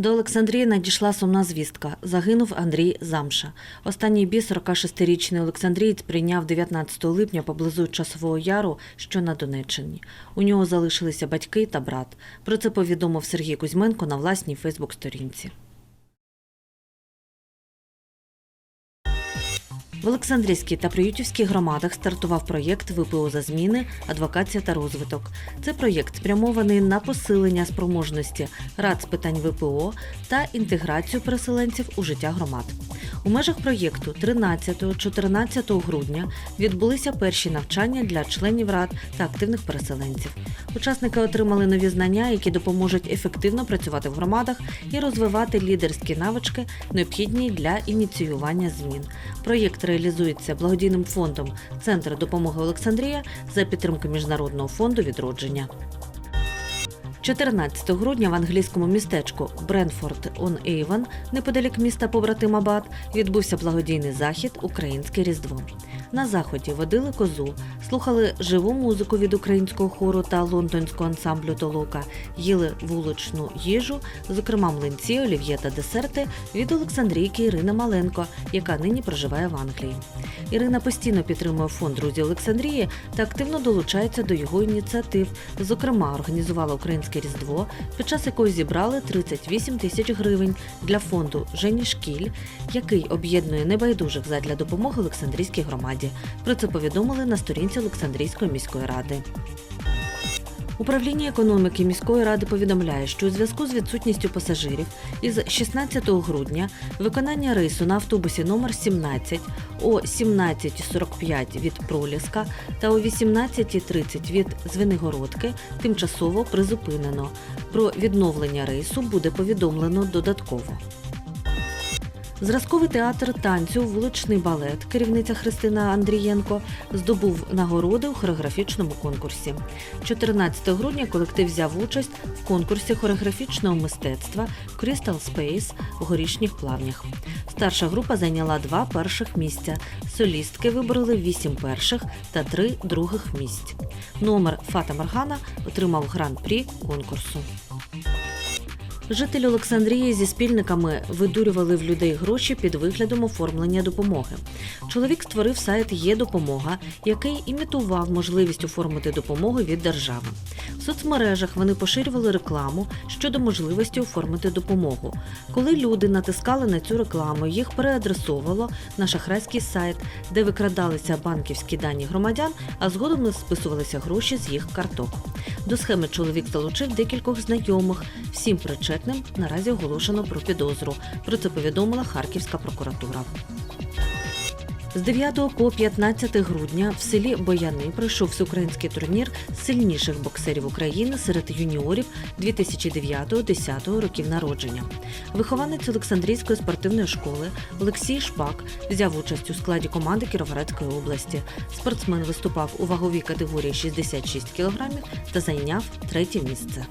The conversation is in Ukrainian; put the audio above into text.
До Олександрії надійшла сумна звістка. Загинув Андрій Замша. Останній бій 46-річний Олександрієць прийняв 19 липня поблизу Часового Яру, що на Донеччині. У нього залишилися батьки та брат. Про це повідомив Сергій Кузьменко на власній Фейсбук-сторінці. В Олександрійській та Приютівській громадах стартував проєкт ВПО за зміни, адвокація та розвиток. Це проєкт спрямований на посилення спроможності рад з питань ВПО та інтеграцію переселенців у життя громад. У межах проєкту 13-14 грудня відбулися перші навчання для членів рад та активних переселенців. Учасники отримали нові знання, які допоможуть ефективно працювати в громадах і розвивати лідерські навички, необхідні для ініціювання змін. Проєкт реалізується благодійним фондом Центр допомоги Олександрія за підтримки Міжнародного фонду відродження. 14 грудня в англійському містечку Бренфорд он Ейвен, неподалік міста побратима Бат, відбувся благодійний захід Українське Різдво. На заході водили козу, слухали живу музику від українського хору та лондонського ансамблю Толока, їли вуличну їжу, зокрема млинці, олів'є та десерти від Олександрійки Ірини Маленко, яка нині проживає в Англії. Ірина постійно підтримує фонд Друзі Олександрії та активно долучається до його ініціатив. Зокрема, організувала українське різдво, під час якої зібрали 38 тисяч гривень для фонду Жені Шкіль, який об'єднує небайдужих задля допомоги Олександрійській громаді. Про це повідомили на сторінці Олександрійської міської ради. Управління економіки міської ради повідомляє, що у зв'язку з відсутністю пасажирів із 16 грудня виконання рейсу на автобусі номер 17 о 17.45 від Проліска та о 18.30 від Звенигородки тимчасово призупинено. Про відновлення рейсу буде повідомлено додатково. Зразковий театр танцю Вуличний балет, керівниця Христина Андрієнко, здобув нагороди у хореографічному конкурсі. 14 грудня колектив взяв участь в конкурсі хореографічного мистецтва Crystal Space в горішніх плавнях. Старша група зайняла два перших місця. Солістки вибороли вісім перших та три других місць. Номер Фата Маргана отримав гран-прі конкурсу. Жителі Олександрії зі спільниками видурювали в людей гроші під виглядом оформлення допомоги. Чоловік створив сайт Є допомога, який імітував можливість оформити допомогу від держави. В соцмережах вони поширювали рекламу щодо можливості оформити допомогу. Коли люди натискали на цю рекламу, їх переадресовувало на шахрайський сайт, де викрадалися банківські дані громадян, а згодом списувалися гроші з їх карток. До схеми чоловік залучив декількох знайомих. Всім причетним наразі оголошено про підозру. Про це повідомила Харківська прокуратура. З 9 по 15 грудня в селі Бояни пройшов всеукраїнський турнір сильніших боксерів України серед юніорів 2009-10 років народження. Вихованець Олександрійської спортивної школи Олексій Шпак взяв участь у складі команди Кіровоградської області. Спортсмен виступав у ваговій категорії 66 кг та зайняв третє місце.